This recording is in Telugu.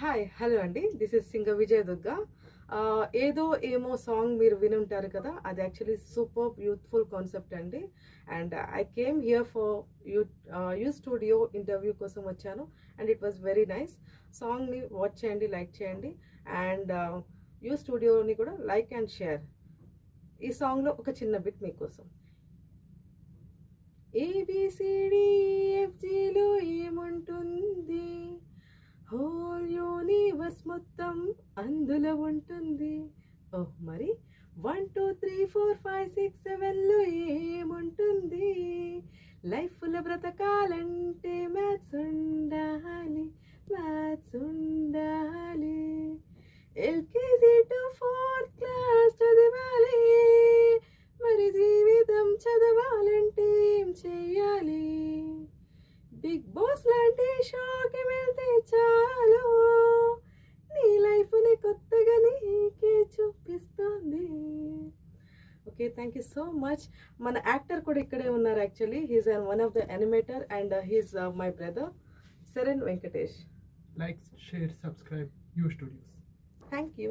హాయ్ హలో అండి. దిస్ ఇస్ సింగ విజయ దుర్గా ఏదో ఏమో సాంగ్ మీరు వినుంటారు కదా అది యాక్చువల్లీ సూపర్ యూత్ఫుల్ కాన్సెప్ట్ అండి. And I came here for you you studio interview కోసం వచ్చాను. And it was very nice సాంగ్ని వాచ్ చేయండి లైక్ చేయండి. అండ్ యూ స్టూడియోని కూడా లైక్ అండ్ షేర్ ఈ సాంగ్లో ఒక చిన్న బిట్ మీకోసం. ఏబిసిడిఎఫ్జిలో ఏ e హోల్ యూనివర్స్ మొత్తం అందులో ఉంటుంది. ఓహ్ మరి one two three four five six సెవెన్లో ఏముంటుంది? లైఫ్లో బ్రతకాలంటే మ్యాథ్స్ ఉండాలి మ్యాథ్స్ ఉండాలి. ఎల్కేజీ టు ఫోర్త్ క్లాస్ చదవాలి మరి జీవితం చదవాలంటే ఏం చేయాలి? బాస్ లాంటి షోకి వెళ్తే చాలు. నీ లైఫ్ని కొత్తగా నీకే చూపిస్తుంది. Okay thank you so much మన యాక్టర్ కూడా ఇక్కడే ఉన్నారు actually he's one of the animator and he's my brother Seren Venkatesh Like, share, subscribe, you studios. Thank you